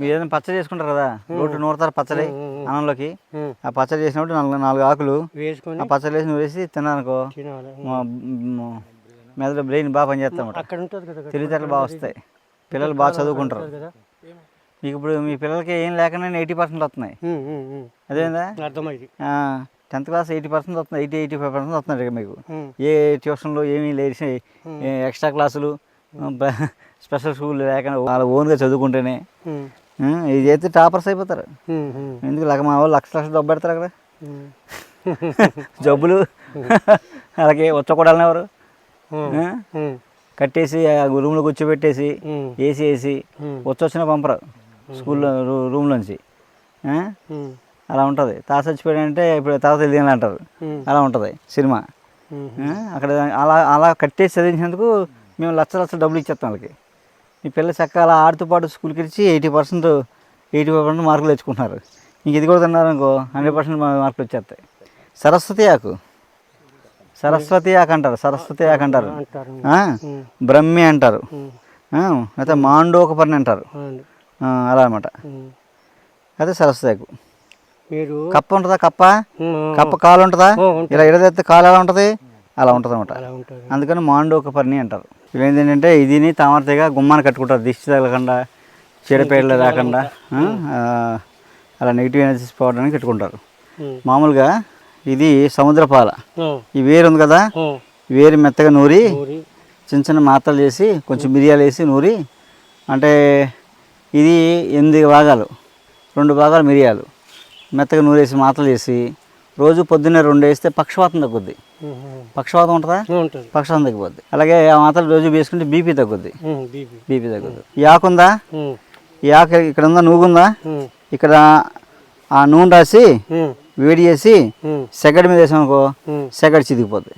మీరు ఏదైనా పచ్చడి చేసుకుంటారు కదా రోడ్డు నూరుతారు పచ్చడి అన్నంలోకి. ఆ పచ్చడి చేసినప్పుడు నాలుగు నాలుగు ఆకులు. ఆ పచ్చడి వేసి తిన్నానుకో తినాలి. మా- మ- మెదడు బ్రెయిన్ బాగా పనిచేస్తాం అన్నమాట. అక్కడ ఉంటుంది కదా అక్కడ తెలివితేటలు బాగా వస్తాయి. పిల్లలు బాగా చదువుకుంటారు. మీకు ఇప్పుడు మీ పిల్లలకి ఏం లేకుండా ఎయిటీ పర్సెంట్ వస్తున్నాయి. అదేందా? అర్థమైంది. టెన్త్ క్లాస్ ఎయిటీ పర్సెంట్ వస్తుంది ఎయిటీ ఎయిటీ ఫైవ్ పర్సెంట్ వస్తున్నాయి ఇక మీకు. ఏ ట్యూషన్లు ఏమీ లేచి ఎక్స్ట్రా క్లాసులు స్పెషల్ స్కూల్ లేకుండా వాళ్ళ ఓన్గా చదువుకుంటేనే ఇది చేస్తే టాపర్స్ అయిపోతారు. ఎందుకు? లగ మా వాళ్ళు లక్ష లక్షలు డబ్బు పెడతారు అక్కడ. జబ్బులు. అలాగే వచ్చకూడాలని ఎవరు? కట్టేసి ఆ రూమ్లో కూర్చోబెట్టేసి ఏసీ వేసి. వచ్చొచ్చిన పంపరు. స్కూల్లో రూమ్లోంచి. అలా ఉంటుంది. తాత చచ్చిపోయాడంటే ఇప్పుడు తాత తెలియని అంటారు. అలా ఉంటుంది సినిమా? అక్కడ అలా అలా కట్టేసి చదివించినందుకు మేము లక్ష లక్షల డబ్బులు ఇచ్చేస్తాం వాళ్ళకి. మీ పిల్లలు చక్క అలా ఆడుతూ పాటు స్కూల్కి ఇచ్చి eighty percent eighty five percent మార్కులు తెచ్చుకుంటున్నారు. ఇంక ఇది కూడా తిన్నారు అనుకో హండ్రెడ్ పర్సెంట్ మార్కులు వచ్చేస్తాయి. సరస్వతి ఆకు. సరస్వతి ఆకు అంటారు సరస్వతి ఆకు అంటారు? బ్రహ్మి అంటారు? అయితే మాండోకపర్ణి అంటారు. అలా అనమాట. అదే సరస్వతి ఆకు. మీరు? కప్ప ఉంటుందా కప్ప? కప్ప కాలు ఉంటుందా. ఇలా ఇడదెత్తే కాలు ఎలా ఉంటుంది? అలా ఉంటుంది. అనమాట అందుకని మాండోకపర్ణి అంటారు. ఏంటంటే ఇదిని తామరతగా గుమ్మాన్ని కట్టుకుంటారు. దిష్టి తగలకుండా చీడపేడలు రాకుండా అలా నెగిటివ్ ఎనర్జీస్ పోవడానికి కట్టుకుంటారు. మామూలుగా ఇది సముద్రపాల ఈ వేరు ఉంది కదా? వేరు మెత్తగా నూరి. చిన్న చిన్న మాత్రలు చేసి కొంచెం మిరియాలు వేసి నూరి అంటే ఇది ఎనిమిది భాగాలు రెండు భాగాలు మిరియాలు. మెత్తగా నూరేసి మాత్రలు చేసి రోజు పొద్దున్నే రెండు వేస్తే పక్షవాతం తగ్గుద్ది. పక్షవాతం ఉంటుందా? పక్షవాతం తగ్గిపోద్ది. అలాగే ఆ మాత్రలు రోజు వేసుకుంటే బీపీ తగ్గుద్ది. బీపీ. తగ్గుద్ది. ఈ ఆకు ఉందా? ఈ ఆకు ఇక్కడ ఉందా? నూగుందా ఇక్కడ ఆ నూనె రాసి వేడి చేసి సెగడి మీద వేసామనుకో సెగడి చిదిగిపోద్ది.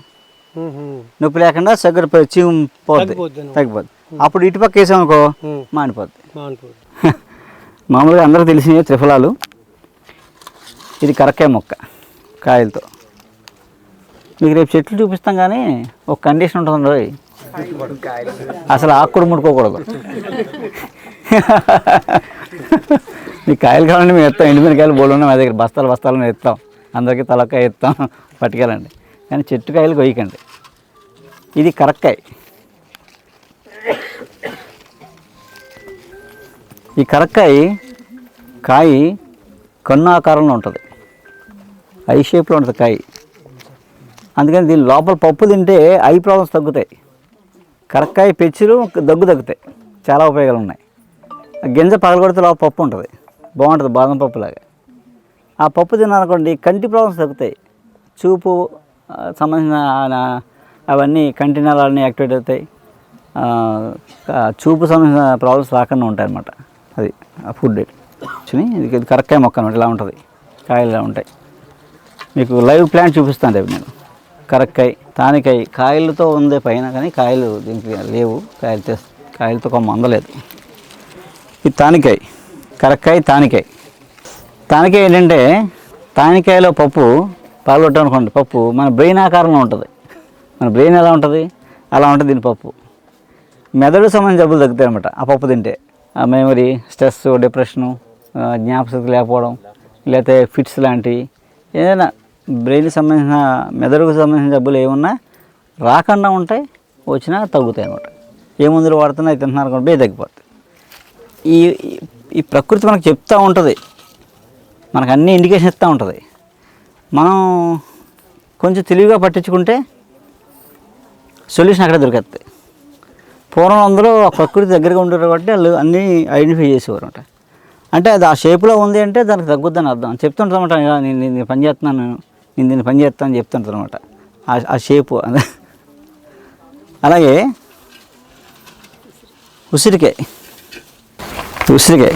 నొప్పి లేకుండా సెగడి చీము పోద్ది. తగ్గిపోద్ది అప్పుడు ఇటుపక్క వేసామనుకో మానిపోద్ది. మామూలుగా అందరూ తెలిసినవి త్రిఫలాలు. ఇది కరక్కాయ మొక్క. కాయలతో. మీకు రేపు చెట్లు చూపిస్తాం కానీ ఒక కండిషన్ ఉంటుంది రోయ్. అసలు ఆకుడు ముడుకోకూడదు. మీ మీకు కాయలు కావాలంటే మేము ఎత్తాం. ఎండిపోయిన కాయలు బోళ్ళు ఉన్నాయి మా దగ్గర. బస్తాలు బస్తాలను ఎత్తాం. అందరికీ తలకాయ ఎత్తాం. పట్టుకెళ్ళండి. కానీ చెట్టు కాయలు కొయ్యకండి. ఇది కరక్కాయ. ఈ కరక్కాయ కాయ కన్ను ఆకారంలో ఉంటుంది. ఐ షేప్లో ఉంటుంది కాయ. అందుకని దీని లోపల పప్పు తింటే ఐ ప్రాబ్లమ్స్ తగ్గుతాయి. కరక్కాయ పెచ్చులు దగ్గు తగ్గుతాయి. చాలా ఉపయోగాలు ఉన్నాయి. గింజ పగలగొడితే లోపల పప్పు ఉంటుంది. బాగుంటుంది బాదం పప్పు లాగా. ఆ పప్పు తిన్నారనుకోండి కంటి ప్రాబ్లమ్స్ తగ్గుతాయి. చూపు సంబంధించిన అవన్నీ కంటి నరాలన్నీ యాక్టివేట్ అవుతాయి. చూపు సంబంధించిన ప్రాబ్లమ్స్ రాకుండా ఉంటాయి అన్నమాట అది ఆ ఫుడ్. చూని ఇది కరక్కాయ మొక్క అనమాట ఇలా ఉంటుంది. కాయలు ఇలా ఉంటాయి. మీకు లైవ్ ప్లాంట్ చూపిస్తాను రేపు నేను. కరక్కాయ తానికాయ కాయలతో ఉంది పైన కానీ కాయలు దీనికి లేవు. కాయలు తెస్ కాయలతో కొమ్మ అందలేదు. ఇది తానికాయ కరక్కాయ తానికాయ. తానికాయ ఏంటంటే తానికాయలో పప్పు పాల్గొట్టామనుకోండి పప్పు మన బ్రెయిన్ ఆకారంలో ఉంటుంది. మన బ్రెయిన్ ఎలా ఉంటుంది? అలా ఉంటుంది దీని పప్పు. మెదడు సంబంధించిన జబ్బులు తగ్గుతాయి అనమాట ఆ పప్పు తింటే. ఆ మెమరీ స్ట్రెస్ డిప్రెషను జ్ఞాపశక్తి లేకపోవడం లేకపోతే ఫిట్స్ లాంటివి ఏదైనా బ్రెయిన్కి సంబంధించిన మెదడుకు సంబంధించిన జబ్బులు ఏమున్నా రాకుండా ఉంటాయి వచ్చినా తగ్గుతాయి అనమాట ఏ మందులు వాడుతున్నా అవి తింటున్నారు అనుకోండి తగ్గిపోతుంది ఈ ఈ- ప్రకృతి మనకు చెప్తూ ఉంటుంది. మనకు అన్ని ఇండికేషన్ ఇస్తూ ఉంటుంది. మనం కొంచెం తెలివిగా పట్టించుకుంటే సొల్యూషన్ అక్కడ దొరికేస్తుంది పూర్వం అందరూ ఆ ప్రకృతి దగ్గరగా ఉండేవారు కాబట్టి వాళ్ళు అన్నీ ఐడెంటిఫై చేసేవారు అనమాట అంటే అది ఆ షేప్లో ఉంది అంటే దానికి తగ్గుద్దని అర్థం. చెప్తుంటారు నేను నేను పని చేస్తున్నాను నేను దీన్ని పని చేస్తాను అని చెప్తుంటారు అనమాట ఆ షేపు అలాగే ఉసిరికాయ ఉసిరికాయ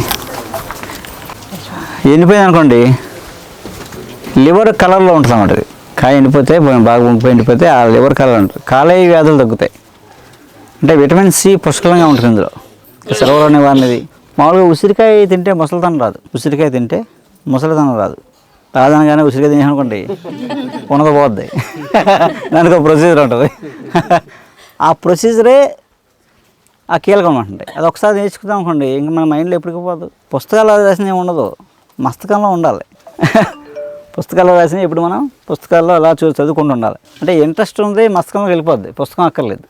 ఎండిపోయింది అనుకోండి లివర్ కలర్లో ఉంటుంది అన్నమాట ఇది కాయ ఎండిపోతే బాగా వంగిపోయి ఎండిపోతే ఆ లివర్ కలర్ ఉంటుంది. కాలేయ వ్యాధులు తగ్గుతాయి. అంటే విటమిన్ సి పుష్కలంగా ఉంటుంది ఇందులో. సెలవులు అనేవారినిది మామూలుగా ఉసిరికాయ తింటే ముసలితనం రాదు. ఉసిరికాయ తింటే ముసలితనం రాదు. రాజనగానే ఉసిరిగా తినేసనుకోండి అనుకోండి పోద్ది దానికి ఒక ప్రొసీజర్ ఉంటుంది. ఆ ప్రొసీజరే ఆ కీలకం ఉంటుంది అది ఒకసారి నేర్చుకుందాం అనుకోండి ఇంక మన మైండ్లో ఎప్పటికీ పోదు. పుస్తకాల్లో రాసిన ఏమి ఉండదు. మస్తకంలో ఉండాలి. పుస్తకాల్లో రాసిన ఇప్పుడు మనం పుస్తకాల్లో అలా చూ చదువుకుంటూ ఉండాలి. అంటే ఇంట్రెస్ట్ ఉంది మస్తకంలోకి వెళ్ళిపోద్ది. పుస్తకం అక్కర్లేదు.